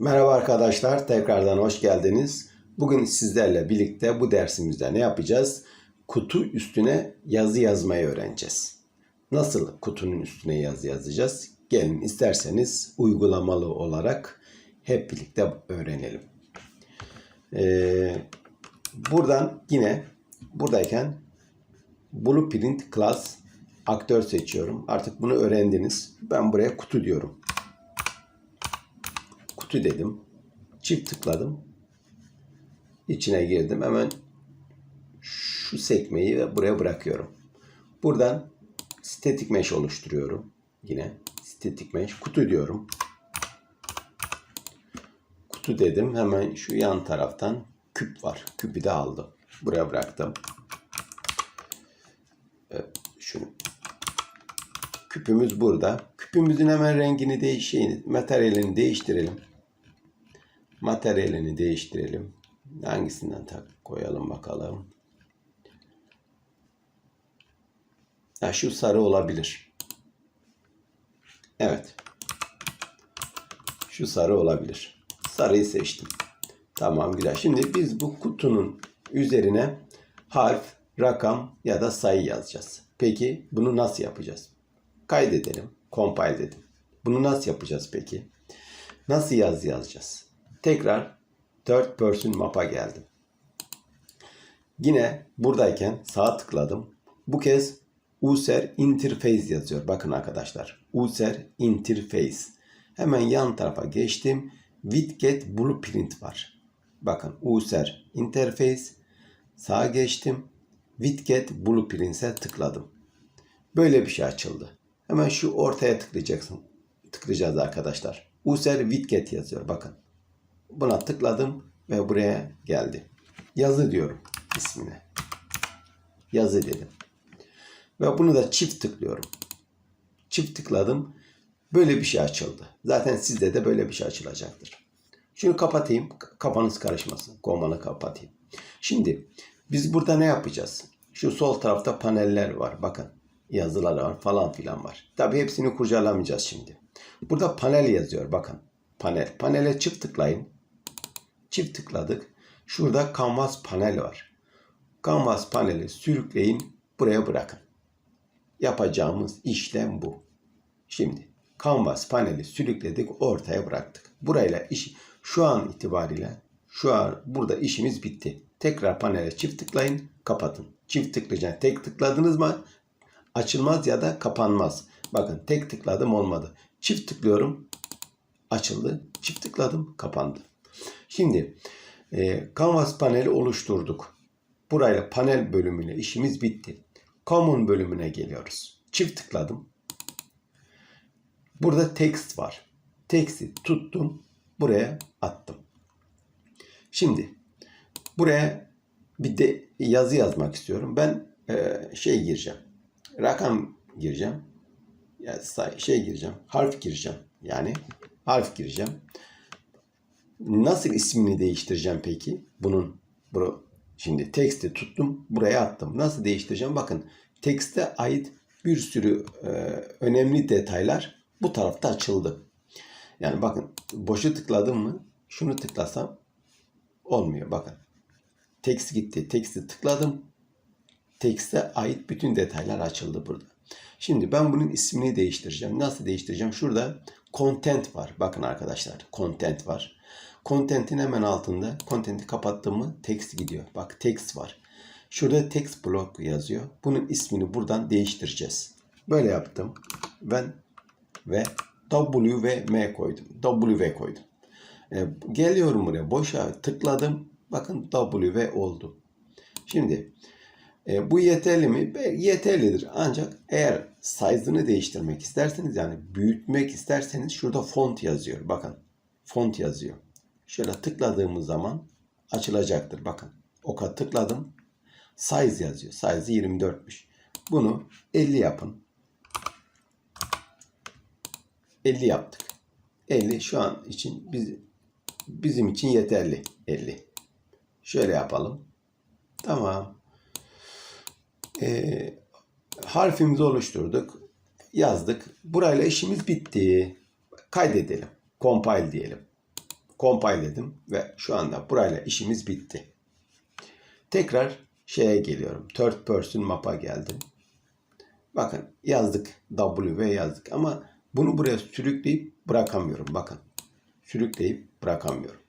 Merhaba arkadaşlar, tekrardan hoş geldiniz. Bugün sizlerle birlikte bu dersimizde ne yapacağız? Kutu üstüne yazı yazmayı öğreneceğiz. Nasıl kutunun üstüne yazı yazacağız? Gelin isterseniz uygulamalı olarak hep birlikte öğrenelim. Ee, buradan yine buradayken Blueprint Class aktör seçiyorum. Artık bunu öğrendiniz. Ben buraya kutu diyorum kutu dedim. Çift tıkladım. İçine girdim. Hemen şu sekmeyi buraya bırakıyorum. Buradan static mesh oluşturuyorum. Yine static mesh kutu diyorum. Kutu dedim. Hemen şu yan taraftan küp var. Küpü de aldım. Buraya bıraktım. Evet, şunu küpümüz burada. Küpümüzün hemen rengini değişeyin, materyalini değiştirelim. Materyalini değiştirelim. Hangisinden tak koyalım bakalım. Ya şu sarı olabilir. Evet. Şu sarı olabilir. Sarıyı seçtim. Tamam güzel. Şimdi biz bu kutunun üzerine harf, rakam ya da sayı yazacağız. Peki bunu nasıl yapacağız? Kaydedelim. Compile dedim. Bunu nasıl yapacağız peki? Nasıl yaz yazacağız? Tekrar third person map'a geldim. Yine buradayken sağ tıkladım. Bu kez user interface yazıyor. Bakın arkadaşlar. User interface. Hemen yan tarafa geçtim. Widget blueprint var. Bakın user interface. Sağa geçtim. Widget blueprint'e tıkladım. Böyle bir şey açıldı. Hemen şu ortaya tıklayacaksın. Tıklayacağız arkadaşlar. User widget yazıyor. Bakın. Buna tıkladım ve buraya geldi. Yazı diyorum ismine. Yazı dedim. Ve bunu da çift tıklıyorum. Çift tıkladım. Böyle bir şey açıldı. Zaten sizde de böyle bir şey açılacaktır. Şunu kapatayım. Kafanız karışmasın. Komanı kapatayım. Şimdi biz burada ne yapacağız? Şu sol tarafta paneller var. Bakın yazılar var falan filan var. Tabi hepsini kurcalamayacağız şimdi. Burada panel yazıyor. Bakın panel. Panele çift tıklayın. Çift tıkladık. Şurada kanvas panel var. Kanvas paneli sürükleyin. Buraya bırakın. Yapacağımız işlem bu. Şimdi kanvas paneli sürükledik. Ortaya bıraktık. Burayla iş şu an itibariyle şu an burada işimiz bitti. Tekrar panele çift tıklayın. Kapatın. Çift tıklayacaksın. Tek tıkladınız mı açılmaz ya da kapanmaz. Bakın tek tıkladım olmadı. Çift tıklıyorum açıldı. Çift tıkladım kapandı. Şimdi e, Canvas paneli oluşturduk. Burayla panel bölümüyle işimiz bitti. Common bölümüne geliyoruz. Çift tıkladım. Burada text var. Text'i tuttum. Buraya attım. Şimdi buraya bir de yazı yazmak istiyorum. Ben e, şey gireceğim. Rakam gireceğim. Ya say, şey gireceğim. Harf gireceğim. Yani harf gireceğim. Nasıl ismini değiştireceğim peki? Bunun bu şimdi teksti tuttum buraya attım. Nasıl değiştireceğim? Bakın tekste ait bir sürü e, önemli detaylar bu tarafta açıldı. Yani bakın boşu tıkladım mı şunu tıklasam olmuyor bakın. Text gitti. Teksti tıkladım. Tekste ait bütün detaylar açıldı burada. Şimdi ben bunun ismini değiştireceğim. Nasıl değiştireceğim? Şurada content var. Bakın arkadaşlar content var. Content'in hemen altında content'i kapattım mı text gidiyor. Bak text var. Şurada text block yazıyor. Bunun ismini buradan değiştireceğiz. Böyle yaptım. Ben ve W ve M koydum. W ve koydum. E, geliyorum buraya. Boşa tıkladım. Bakın W ve oldu. Şimdi e, bu yeterli mi? Yeterlidir. Ancak eğer size'ını değiştirmek isterseniz yani büyütmek isterseniz şurada font yazıyor. Bakın font yazıyor. Şöyle tıkladığımız zaman açılacaktır. Bakın oka tıkladım. Size yazıyor. Size 24'müş. Bunu 50 yapın. 50 yaptık. 50 şu an için biz, bizim için yeterli. 50. Şöyle yapalım. Tamam. Ee, harfimizi oluşturduk. Yazdık. Burayla işimiz bitti. Kaydedelim. Compile diyelim. Compile dedim ve şu anda burayla işimiz bitti. Tekrar şeye geliyorum. Third person map'a geldim. Bakın yazdık W yazdık ama bunu buraya sürükleyip bırakamıyorum. Bakın sürükleyip bırakamıyorum.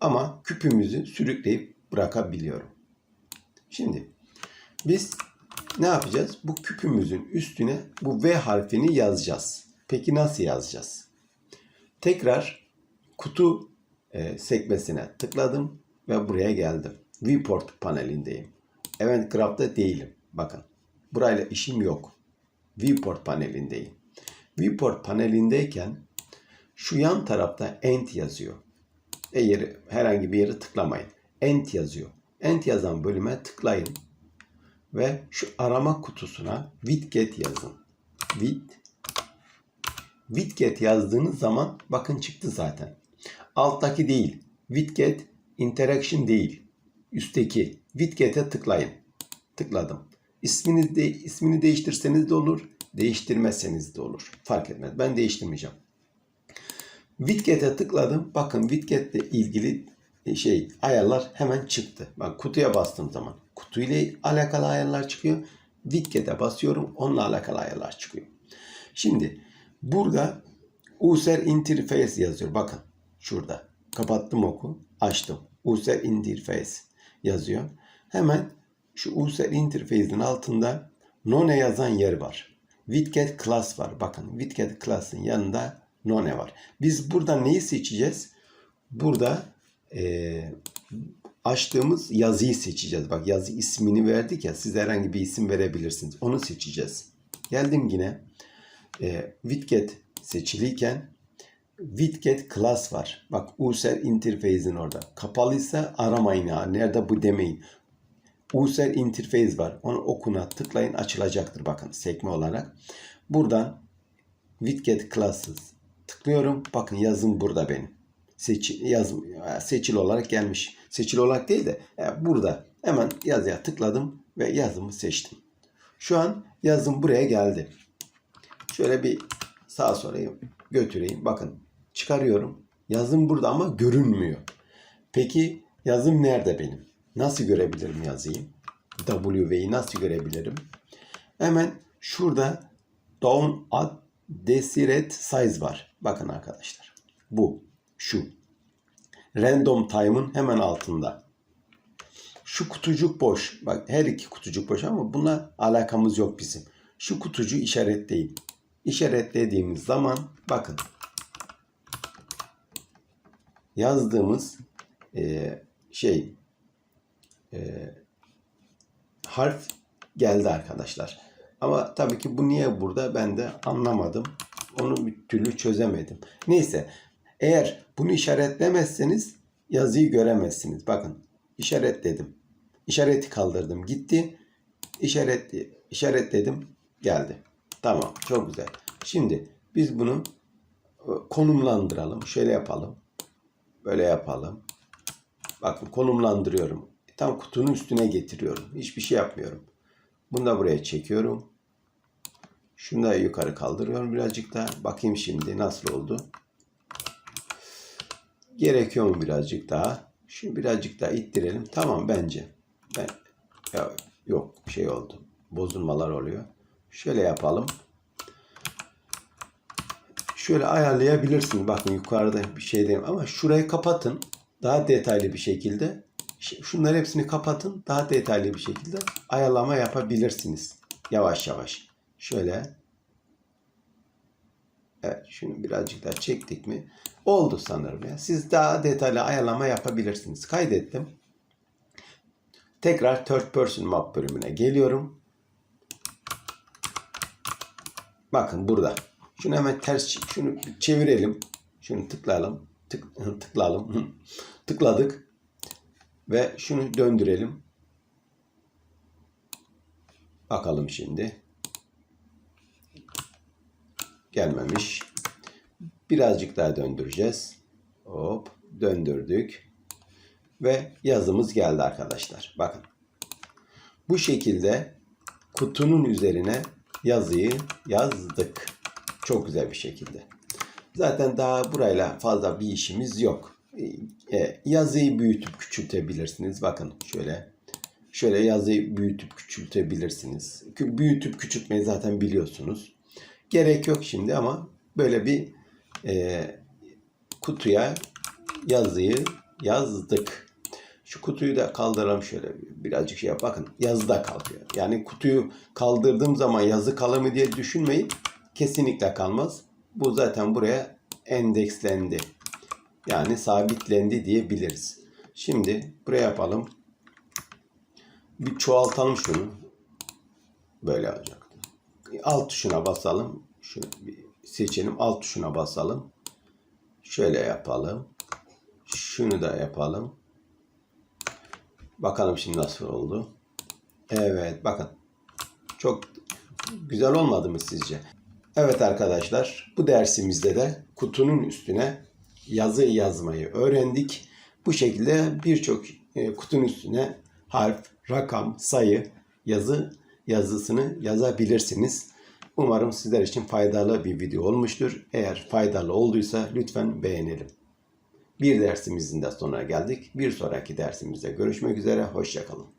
Ama küpümüzü sürükleyip bırakabiliyorum. Şimdi biz ne yapacağız? Bu küpümüzün üstüne bu V harfini yazacağız. Peki nasıl yazacağız? Tekrar kutu e, sekmesine tıkladım ve buraya geldim. Viewport panelindeyim. Event Graph'ta değilim. Bakın. Burayla işim yok. Viewport panelindeyim. Viewport panelindeyken şu yan tarafta End yazıyor. Eğer herhangi bir yere tıklamayın. End yazıyor. End yazan bölüme tıklayın. Ve şu arama kutusuna widget yazın. Wid widget yazdığınız zaman bakın çıktı zaten. Alttaki değil. Widget interaction değil. Üstteki widget'e tıklayın. Tıkladım. İsmini de ismini değiştirseniz de olur, değiştirmezseniz de olur. Fark etmez. Ben değiştirmeyeceğim. Widget'e tıkladım. Bakın widget'le ilgili şey ayarlar hemen çıktı. Bak kutuya bastığım zaman kutuyla alakalı ayarlar çıkıyor. Widget'e basıyorum. Onunla alakalı ayarlar çıkıyor. Şimdi burada user interface yazıyor. Bakın şurada. Kapattım oku. Açtım. User interface yazıyor. Hemen şu user interface'in altında none yazan yer var. Widget class var. Bakın widget class'ın yanında none var. Biz burada neyi seçeceğiz? Burada eee, açtığımız yazıyı seçeceğiz. Bak yazı ismini verdik ya siz herhangi bir isim verebilirsiniz. Onu seçeceğiz. Geldim yine e, widget seçiliyken widget class var. Bak user interface'in orada. Kapalıysa aramayın ha. Nerede bu demeyin. User interface var. Onu okuna tıklayın açılacaktır bakın sekme olarak. Buradan widget classes tıklıyorum. Bakın yazım burada benim. Seçil, yazım, seçili olarak gelmiş. Seçili olarak değil de e, burada hemen yazıya tıkladım ve yazımı seçtim. Şu an yazım buraya geldi. Şöyle bir sağa sola götüreyim. Bakın çıkarıyorum. Yazım burada ama görünmüyor. Peki yazım nerede benim? Nasıl görebilirim yazıyı? WV'yi nasıl görebilirim? Hemen şurada down at desired size var. Bakın arkadaşlar. Bu. Şu. Random time'ın hemen altında. Şu kutucuk boş. Bak her iki kutucuk boş ama buna alakamız yok bizim. Şu kutucuğu işaretleyin. İşaretlediğimiz zaman bakın yazdığımız e, şey e, harf geldi arkadaşlar. Ama tabii ki bu niye burada ben de anlamadım. Onu bir türlü çözemedim. Neyse eğer bunu işaretlemezseniz yazıyı göremezsiniz. Bakın işaretledim. İşareti kaldırdım gitti. İşaretli, işaretledim geldi. Tamam çok güzel. Şimdi biz bunu e, konumlandıralım. Şöyle yapalım. Böyle yapalım. Bakın konumlandırıyorum. Tam kutunun üstüne getiriyorum. Hiçbir şey yapmıyorum. Bunu da buraya çekiyorum. Şunu da yukarı kaldırıyorum birazcık daha. Bakayım şimdi nasıl oldu. Gerekiyor mu birazcık daha? Şunu birazcık daha ittirelim. Tamam bence. Ben ya, yok şey oldu. Bozulmalar oluyor. Şöyle yapalım. Şöyle ayarlayabilirsiniz. Bakın yukarıda bir şey değil ama şurayı kapatın. Daha detaylı bir şekilde. Şunları hepsini kapatın. Daha detaylı bir şekilde ayarlama yapabilirsiniz. Yavaş yavaş. Şöyle. Evet şunu birazcık daha çektik mi? Oldu sanırım ya. Siz daha detaylı ayarlama yapabilirsiniz. Kaydettim. Tekrar third person map bölümüne geliyorum. Bakın burada. Şunu hemen ters şunu çevirelim. Şunu tıklayalım. Tık, tıklayalım. Tıkladık. Ve şunu döndürelim. Bakalım şimdi. Gelmemiş. Birazcık daha döndüreceğiz. Hop döndürdük. Ve yazımız geldi arkadaşlar. Bakın. Bu şekilde kutunun üzerine yazıyı yazdık. Çok güzel bir şekilde. Zaten daha burayla fazla bir işimiz yok. E, yazıyı büyütüp küçültebilirsiniz. Bakın şöyle. Şöyle yazıyı büyütüp küçültebilirsiniz. Kü- Büyütüp küçültmeyi zaten biliyorsunuz. Gerek yok şimdi ama böyle bir e, kutuya yazıyı yazdık. Şu kutuyu da kaldıralım şöyle birazcık şey yap. Bakın yazı da kalkıyor. Yani kutuyu kaldırdığım zaman yazı kalır mı diye düşünmeyin. Kesinlikle kalmaz. Bu zaten buraya endekslendi. Yani sabitlendi diyebiliriz. Şimdi buraya yapalım. Bir çoğaltalım şunu. Böyle olacak. Alt tuşuna basalım. Şunu bir seçelim. Alt tuşuna basalım. Şöyle yapalım. Şunu da yapalım. Bakalım şimdi nasıl oldu. Evet bakın. Çok güzel olmadı mı sizce? Evet arkadaşlar bu dersimizde de kutunun üstüne yazı yazmayı öğrendik. Bu şekilde birçok e, kutunun üstüne harf, rakam, sayı, yazı yazısını yazabilirsiniz. Umarım sizler için faydalı bir video olmuştur. Eğer faydalı olduysa lütfen beğenelim. Bir dersimizin de sonuna geldik. Bir sonraki dersimizde görüşmek üzere. Hoşçakalın.